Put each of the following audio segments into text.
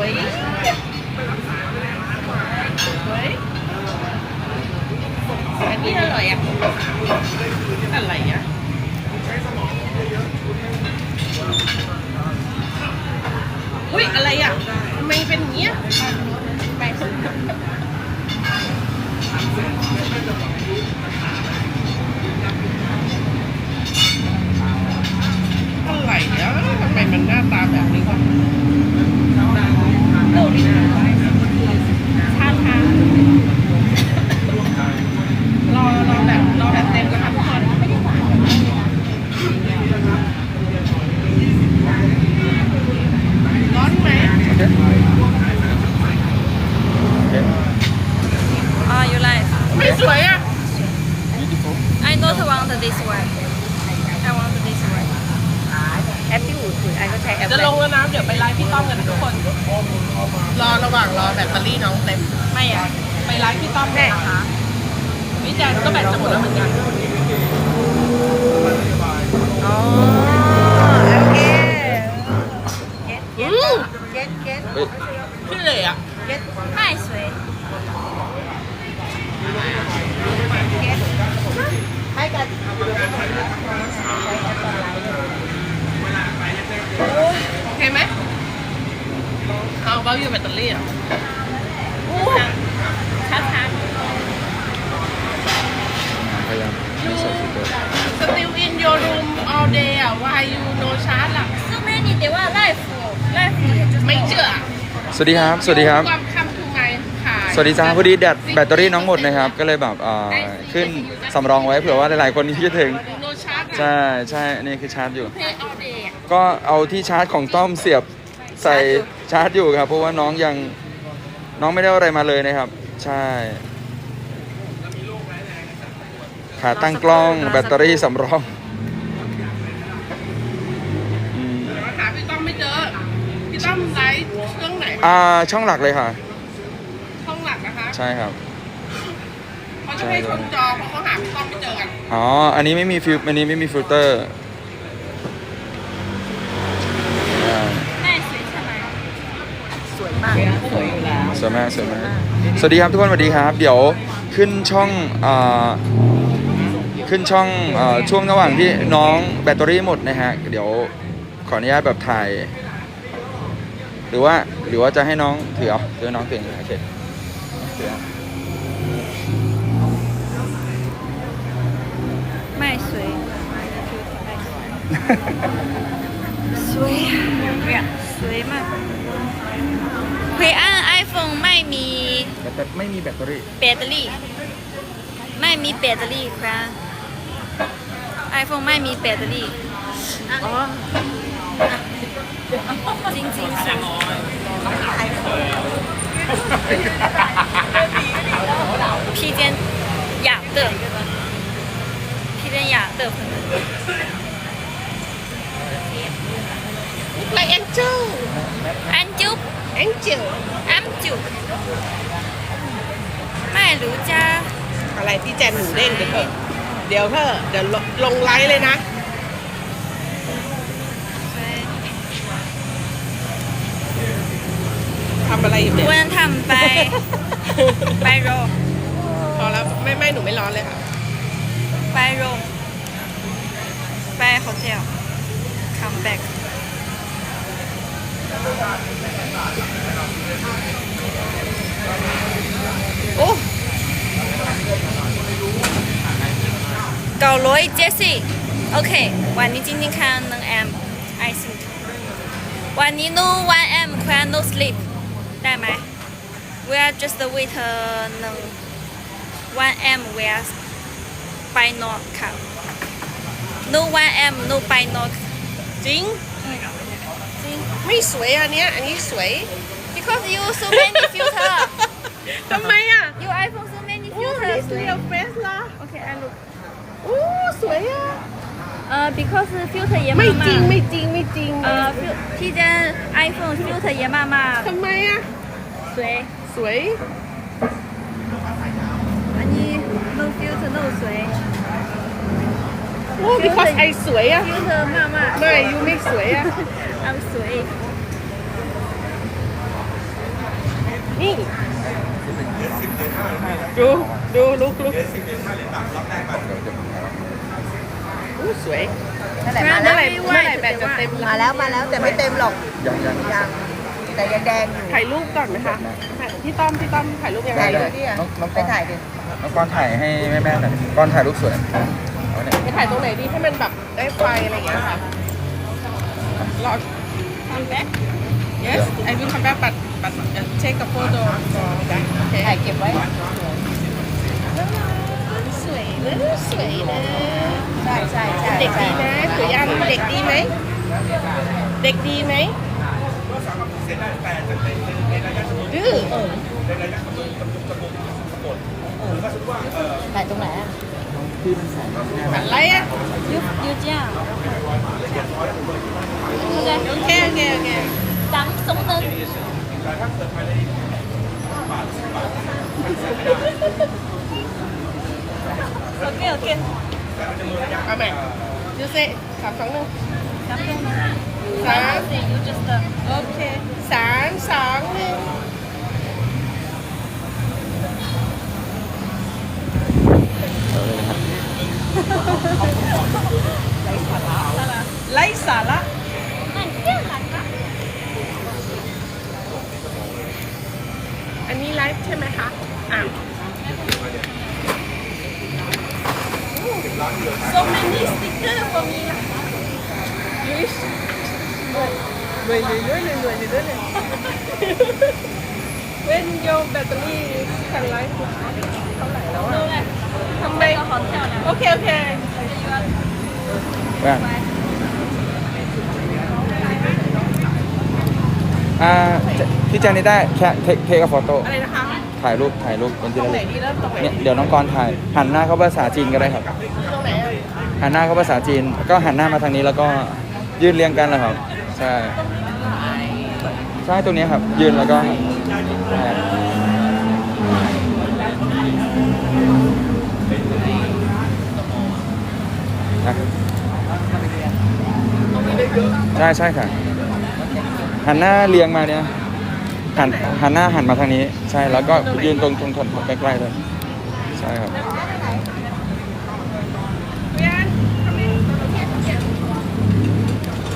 วยสวยอันนี้อร่อยอะอะไรอะอุ้ยอะไรอะทำไมเป็นอย่างเงี้ยไปอะไรอะทำไมมันหน้าตาแบบนี้วะ ลูกชาชารอรอแบบรอแบบเต็มแล้วค่ะทุกคนร้อนไหมอ่า you like ไม่สวยอะ I not want this one I want this one แอปที่หูถือไอก็ใช้แอปจะลงแล้วนะ เดี๋ยวไปไลฟ์พี่ต้อมกันนะทุกคน รอระหว่างรอแบตเตอรี่น้องเต็ม ไม่อะไปไลฟ์พี่ต้อมกันนะคะพี่แจนก็แบตจะหมดแล้วเหมือนกัน อ๋อโอเคอืมเก็ตเก็ตเฮ้ยพี่เลยอะ เก็ตไม่สวยให้กัน โอเคไหมเอาเบาอยู่แบตเตอรี่อะช้าช้าพยายามไม่ใส่ฟิลเตอร์ Still in your room all day อะ why you no charge ล่ะซึ่งแม่นี่เดี๋ยวว่าไลฟ์ไลฟ์ไม่เชื่อสวัสดีครับ สวัสดีครับ ความคำทูไงขายสวัสดีจ้าพอดีแบตแบตเตอรี่น้องหมดนะครับ ก็เลยแบบเอ่อขึ้นสำรองไว้เผื่อว่าหลายๆคนคิดถึง โนชาร์จใช่ใช่อันนี่คือชาร์จอยู่ เพย์ all day อะก็เอาที่ชาร์จของต้อมเสียบ ใส่ชาร์จอยู่ครับเพราะว่าน้องยังน้องไม่ได้เอาอะไรมาเลยนะครับ ใช่ขาตั้งกล้องแบตเตอรี่สำรองอืมหาพี่ต้อมไม่เจอพี่ต้อมไลฟ์เครื่องไหนอ่าช่องหลักเลยค่ะ ช่องหลักนะคะ ใช่ครับเขาจะให้ชนจอเพราะเขาหาพี่ต้อมไม่เจอกันอ๋ออันนี้ไม่มีฟิลอันนี้ไม่มีฟิลเตอร์ สวยมากสวยมากสวัสดีครับทุกคนสวัสดีครับ เดี๋ยวขึ้นช่องอ่าขึ้นช่องอาช่วงระหว่างที่น้องแบตเตอรี่หมดนะฮะ เดี๋ยวขออนุญาตแบบถ่าย หรือว่าหรือว่าจะให้น้องถือเอาถือให้น้องถือโอเคถือเอาไม่สวยสวยสวยมากคุยอ้าง ไม่มีแต่แต่ไม่มีแบตเตอรี่แบตเตอรี่ ไม่มีแบตเตอรี่ครับ iPhone ไม่มีแบตเตอรี่อ๋อจริงจริงสวยพี่เจนอยากเติมพี่เจนอยากเติม เจิล安啾ไม่รู้จ้าอะไรที่แจนหนูเด้งเดี๋ยวเถอะเดี๋ยวเถอะเดี๋ยวลงไลฟ์เลยนะ ทำอะไรอยู่เนี่ยควรทำไป ไปโรงพอแล้วไม่ไม่หนูไม่ร้อนเลยค่ะ ไปโรงไปโฮเทล come back โอ้เก้าร้อยเจ็ดสิบโอเค วันนี้จริงๆ看能 M I think วันนี้ no one M คว no sleep ได้ไหม we are just wait หนึ่ง one M we are ไปนอนค่ะ no one M no ไปนอนจริง ริง ไม่สวยอันเนี้ย อันนี้สวย because you so many filter ทำไมอ่ะ you iPhone so many โอ้ filter this real face ละ okay I look โอ้สวยอ่ะ 呃 because filter 也 ไม่ 慢 จริง 慢 ไม่จริงไม่จริง 呃 fil ที่เจน iPhone filter 也慢慢 ทำไมอ่ะ สวย สวย อันนี้ no filter no สวย โอ้ because ไอสวยอ่ะ filter 慢慢ไม่ยูไม่สวยอ่ะ I'm ส นี่ ดู ดูลุกลุกอู้สวยนั่นแหละเมื่มาอแล้วไหร่เมื่อไหร่แบตจะเต็มมาแล้วมาแล้วแต่ไม่เต็มหรอกยังยังยังแต่ยังแดงอยู่ถ่ายรูปก่อนไหมคะถ่ายพี่ต้อมพี่ต้อมถ่ายรูปยังไงถ่ายได้ดูดิอะน้องน้องไปถ่ายดิน้องกรณ์ถ่ายให้แม่แม่ๆหน่อยกรณ์ถ่ายรูปสวยเอาเนี่ยไปถ่ายตรงไหนดีให้มันแบบได้ไฟอะไรอย่างเงี้ยค่ะรอ come back yes I will come back but but uh, take a photo for that okay ถ่ายเก็บไว้สวยเลยสวยเลยใช่ใช่ใช่เด็กดีนะสวยยังเด็กดีไหมเด็กดีไหมดื้อถ่ายตรงไหนอะอะไรอะยูยูเจียโอเคโอเคโอเคโอเคสามสองหนึ่ง โอเคโอเคเอาใหม่ยูเซ่สามสองหนึ่งสามสองหนึ่งสามสี่ยู just โอเคสามสองหนึ่งไร้สาระนั่นเที่ยงหลังนะอันนี้ไลฟ์ใช่ไหมคะอะ so many sticker for me ยูริช รวยรวยรวยรวยรวยรวยรวย when your battery can life เท่าไหร่แล้วดูอะเลยทำไมก็ขอเที่ยวนะโอเค โอเคแม่อ่าพี่เจนนี่ได้แค่เทคเทคกับโฟโต้อะไรนะคะ ถ่ายรูปถ่ายรูปเป็นที่ตรระงไหนลึกดีเริ่มตรงไหนเนี่ยเดี๋ยวน้องกรณ์ถ่ายหันหน้าเข้าภาษาจีนก็ได้ครับ ตรงไหนอะหันหน้าเข้าภาษาจีน ก็หันหน้ามาทางนี้แล้วก็ยืนเรียงกันแหละครับ ใช่ใช่ตรงนี้ครับ ยืนแล้วก็ใช่ใช่ค่ะ หันหน้าเรียงมาเนี่ยหันหันหน้าหันมาทางนี้ ใช่แล้วก็ยืนตรงตรงตรงใกล้ๆเลย ใช่ครับ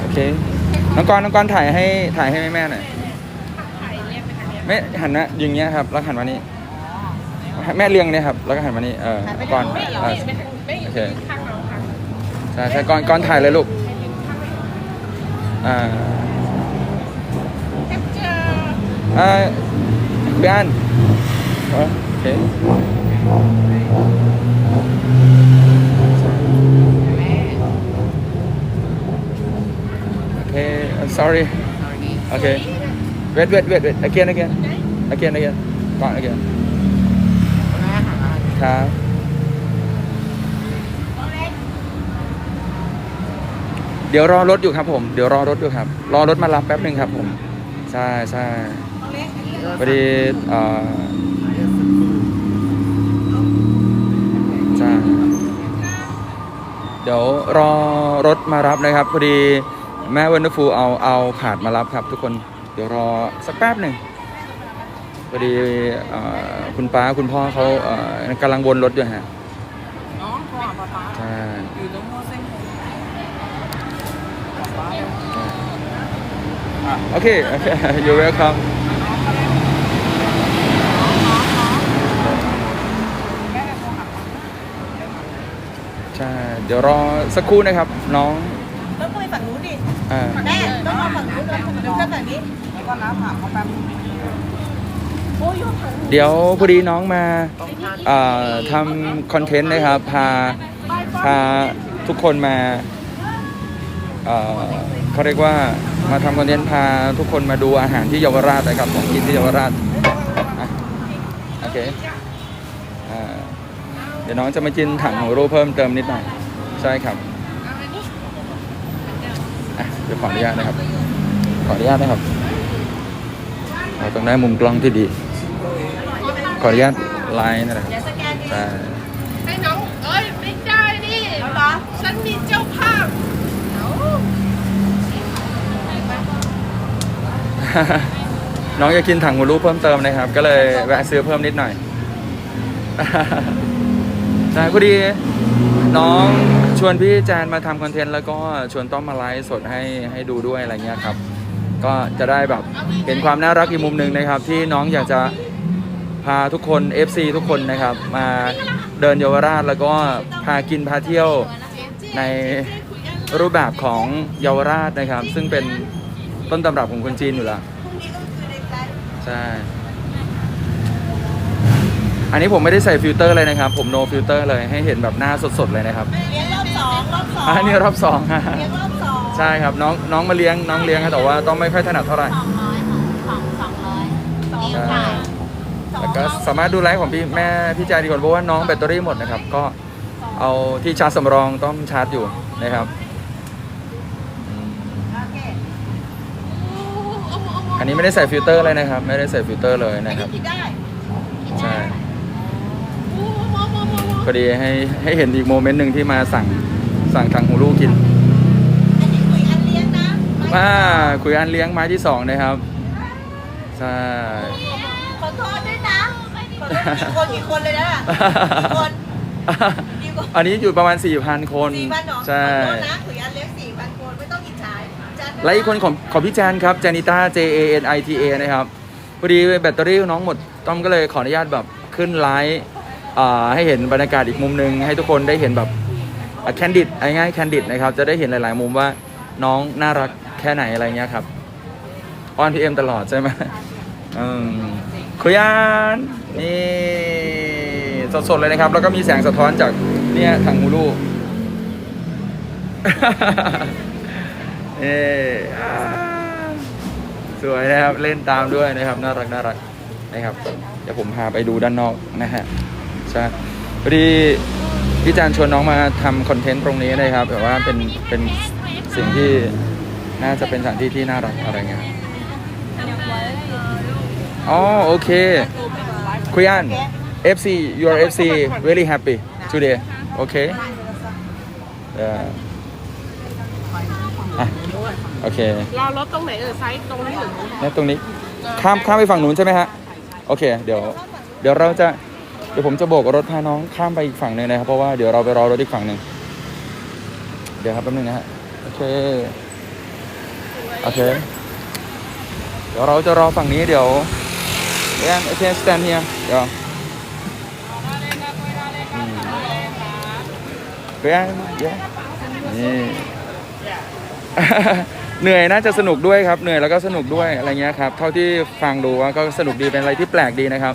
โอเคน้องกรน้องกรถ่ายให้ถ่ายให้แม่ๆหน่อย รียกไปทางเนี้ยไม่หันนะอย่างเงี้ยครับแล้วหันมานี่แม่เลี้ยงเนี่ยครับแล้วก็หันมานี่เออก่อนไม่อยู่เออไม่อยู่ไม่อยู่โอเคข้างเราค่ะใช่ใช่ก่อนก่อนถ่ายเลยลูกอ่าแคปเจอร์อ่าเบียนโอเคโอเค I'm sorry โอเค wait wait wait wait again again again again ก่อน again ครับ เดี๋ยวรอรถอยู่ครับผม เดี๋ยวรอรถอยู่ครับ รอรถมารับแป๊บหนึ่งครับผม ใช่ใช่พอดีเอ่อใช่เดี๋ยวรอรถมารับนะครับ พอดีแม่วันนฟูเอาเอาผาดมารับครับทุกคน เดี๋ยวรอสักแป๊บหนึ่งพอดีเอ่อคุณป้าคุณพ่อเขาเอ่อกำลังวนรถอยู่ฮะอ๋อพ่อป๊าป๊าใช่อยู่ตรงโมเซ็งโอเคโอเค you're welcome ใช่ เดี๋ยวรอสักครู่นะครับ น้องต้องไปฝั่งนู้นดิ อ่าแม่ต้อง เดี๋ยวแล้วก็น้ำผ่าเขาแป๊บเดี๋ยวพอดีน้องมาทำคอนเทนต์นะครับ พาพาทุกคนมาเขาเรียกว่ามาทำคอนเทนต์พาทุกคนมาดูอาหารที่เยาวราชนะครับของกินที่เยาวราชโอเคเดี๋ยวน้องจะมากินถังของรูเพิ่มเติมนิดหน่อยใช่ครับ เดี๋ยวขออนุญาตนะครับ ขออนุญาตนะครับเราต้องได้มุมกล้องที่ดี ขออนุญาตไลน์นะครับใช่ให้น้องเอ้ยไม่ได้ดิแล้วเหรอฉันมีเจ้าภาพเดี๋ยวน้องอยากกินถังหูรูปเพิ่มเติมนะครับ ก็เลยแวะซื้อเพิ่มนิดหน่อยใช่พอดี น้อง ชวนพี่แจนมาทำคอนเทนต์แล้วก็ชวนต้อมมาไลฟ์สดให้ให้ดูด้วยอะไรเงี้ยครับ ก็จะได้แบบเห็นความน่ารักอีกมุมหนึ่งนะครับ ที่น้องอยากจะพาทุกคน FC ทุกคนนะครับ มาเดินเยาวราชแล้วก็พากินพาเที่ยวในรูปแบบของเยาวราชนะครับ ซึ่งเป็นต้นตำรับของคนจีนอยู่แล้วใช่อันนี้ผมไม่ได้ใส่ฟิลเตอร์เลยนะครับ ผมโนฟิลเตอร์เลยให้เห็นแบบหน้าสดๆเลยนะครับ อบสองรอบสองอันนี้รอบสองฮะเลี้ยงรอบสองใช่ครับน้องน้องมาเลี้ยงน้องเลี้ยงครับแต่ว่าต้องไม่ค่อยถนัดเท่าไหร่สองร้อยของสองร้อยใช่แล้วก็สามารถดูไลฟ์ของพี่แม่พี่แจดีก่อนเพราะว่าน้องแบตเตอรี่หมดนะครับ ก็เอาที่ชาร์จสำรองต้องชาร์จอยู่นะครับอืมโอเคอันนี้ไม่ได้ใส่ฟิลเตอร์เลยนะครับ ไม่ได้ใส่ฟิลเตอร์เลยอันนะคนี้รับกินได้ใช่พอดีให้ให้เห็นอีกโมเมนต์หนึ่งที่มาสั่ง สั่งทางฮูลูกกินอันนี้คุยอันเลี้ยงนะมาคุยอันเลี้ยงไม้ที่สองนะครับใช่ขอโทษด้วยนะขอโทษกี่คนกี่คนเลยนะกี่คนกี่คนอันนี้อยู่ประมาณ 4,000 คนสี่พันหนอใช่ขอโทษนะคุยอันเลี้ยงสี่พันคนไม่ต้องอิจฉาจัดและอีกคนของของพี่แจนครับจานิต้า J A N I T A นะครับพอดีแบตเตอรี่น้องหมดต้อมก็เลยขออนุญาตแบบขึ้นไลฟ์อ่าให้เห็นบรรยากาศอีกมุมหนึ่งให้ทุกคนได้เห็นแบบ แคนดิดง่ายๆแคนดิดนะครับ จะได้เห็นหลาย ๆ มุมว่าน้องน่ารักแค่ไหนอะไรเงี้ยครับออนพีเอ็มตลอดใช่ไหมอืมคุยานนี่สดๆเลยนะครับ แล้วก็มีแสงสะท้อนจากเนี่ยทางฮูลูเอออ่สวยนะครับ เล่นตามด้วยนะครับ น่ารักน่ารักนะครับ เดี๋ยวผมพาไปดูด้านนอกนะฮะใช่พอดี พี่จานชวนน้องมาทำคอนเทนต์ตรงนี้นะครับแบบว่าเป็นเป็นสิ่งที่น่าจะเป็นสถานที่ที่น่ารักอะไรเงี้ยครับอ๋อโอเคคุยอัน FC your FC really happy today okay เอ่ออะโอเครอรถตรงไหนเออไซส์ตรงนี้หรือแล้วตรงนี้ข้ามข้ามไปฝั่งนู้นใช่ไหมฮะโอเค เดี๋ยว เดี๋ยวเราจะเดี๋ยวผมจะโบกรถพาน้องข้ามไปอีกฝั่งหนึ่งนะครับ เพราะว่าเดี๋ยวเราไปรอรถอีกฝั่งหนึ่งเดี๋ยวครับแป๊บนึงนะฮะโอเคโอเค เดี๋ยวเราจะรอฝั่งนี้เดี๋ยวเดี๋ยวโอเคสแตนเฮียเดี๋ยวเพื่อนเดี๋ยวนี่เหนื่อยน่าจะสนุกด้วยครับเหนื่อยแล้วก็สนุกด้วยอะไรเงี้ยครับ เท่าที่ฟังดูว่าก็สนุกดีเป็นอะไรที่แปลกดีนะครับ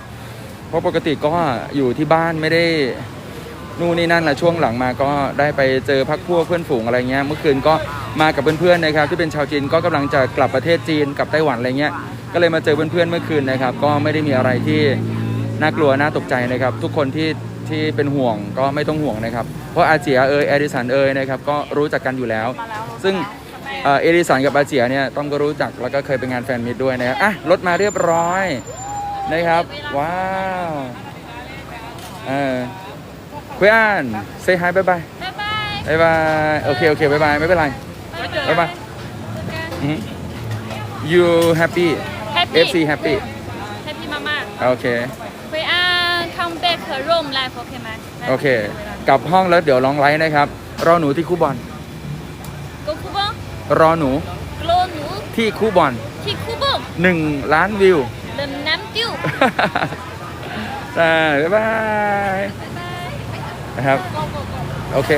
เพราะปกติก็อยู่ที่บ้านไม่ได้นู่นนี่นั่นแหละช่วงหลังมาก็ได้ไปเจอพักพวกเพื่อนฝูงอะไรเงี้ยเมื่อคืนก็มากับเพื่อนๆนะครับที่เป็นชาวจีนก็กำลังจะกลับประเทศจีนกลับไต้หวันอะไรเงี้ยก็เลยมาเจอเพื่อนๆเมื่อคืนนะครับ ก็ไม่ได้มีอะไรที่น่ากลัวน่าตกใจนะครับ ทุกคนที่ที่เป็นห่วงก็ไม่ต้องห่วงนะครับ เพราะอาเจียเอยแอดิสันเอยนะครับก็รู้จักกันอยู่แล้ว ซึ่งเอริสันกับอาเจียเนี่ยต้องก็รู้จักแล้วก็เคยไปงานแฟนมิตด้วยนะครับอะรถมาเรียบร้อย นะครับ ว้าวเออคุยอัน say hi bye bye บ๊ายบายบายบายโอเคโอเคบายบายไม่เป็นไรบายบาย อือหือ you happy Happy FC happy Happy มากโอเค ๆคุยอ่า come back room life โอเคไหม โอเค กลับห้องแล้วเดี๋ยวลองไลฟ์นะครับ รอหนูที่คู่บอลกูคูบองรอหนูโกลหนูที่คู่บอลที่คูบองหนึ่งล้านวิว เดินน้ำติ้วใช่บ๊ายบายนะครับ โอเค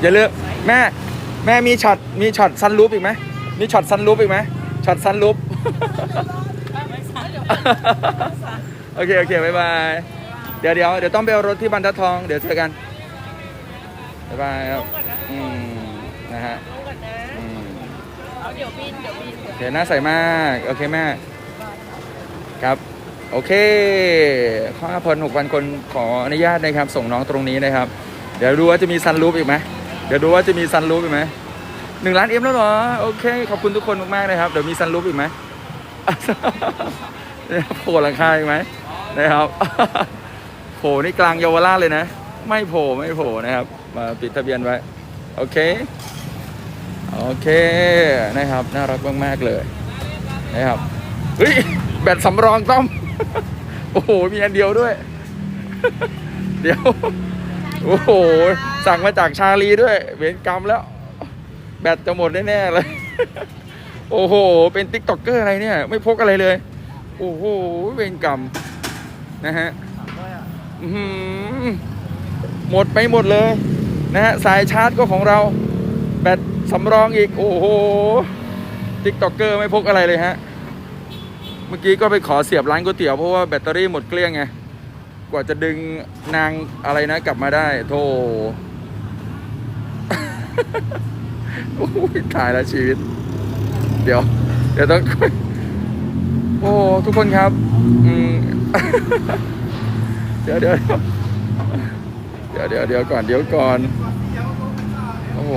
อย่าลืมแม่ แม่มีช็อต มีช็อตซันรูปอีกไหม มีช็อตซันรูปอีกไหมช็อตซันรูปโอเค โอเคบ๊ายบาย เดี๋ยวเดี๋ยวเดี๋ยวต้องไปเอารถที่บรรทัดทอง เดี๋ยวเจอกันบ๊ายบายครับอืมนะฮะอืมเดี๋ยวบินเดี๋ยวบินโอเคน่าใส่มาก โอเคแม่ ครับโอเคข้อพลหกพันคนขออนุญาตนะครับ ส่งน้องตรงนี้นะครับ เดี๋ยวดูว่าจะมีซันรูปอีกไหมเดี๋ยวดูว่าจะมีซันรูปอีกไหมหนึ่งล้านเอ็มแล้วเหรอโอเค ขอบคุณทุกคนมากๆนะครับ เดี๋ยวมีซันรูปอีกไหมโผล่หลังคาอีกไหมนะครับโผล่นี่กลางเยาวราชเลยนะ ไม่โผล่ไม่โผล่นะครับ มาปิดทะเบียนไว้โอเคโอเคนะครับ น่ารักมากๆเลยนะครับเฮ้ย แบตสำรองต้อม โอ้โห มีอันเดียวด้วย เดี๋ยว โอ้โห สั่งมาจากชาลีด้วย เวรกรรมแล้ว แบตจะหมดแน่ๆเลย โอ้โห เป็นติ๊กต็อกเกอร์อะไรเนี่ย ไม่พกอะไรเลย โอ้โห เวรกรรม นะฮะหมดไปหมดเลย นะฮะ สายชาร์จก็ของเรา แบตสำรองอีก โอ้โหติ๊กต็อกเกอร์ไม่พกอะไรเลยฮะ เมื่อกี้ก็ไปขอเสียบร้านก๋วยเตี๋ยวเพราะว่าแบตเตอรี่หมดเกลี้ยงไง กว่าจะดึงนางอะไรนะกลับมาได้โธ่โอ้ยตายแล้วชีวิต เดี๋ยว เดี๋ยวต้อง โอ้ ทุกคนครับ อืม เดี๋ยวเดี๋ยวเดี๋ยวเดี๋ยวเดี๋ยวก่อนเดี๋ยวก่อน โอ้โห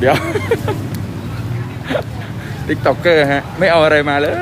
เดี๋ยว ติ๊กต็อกเกอร์ฮะ ไม่เอาอะไรมาเลย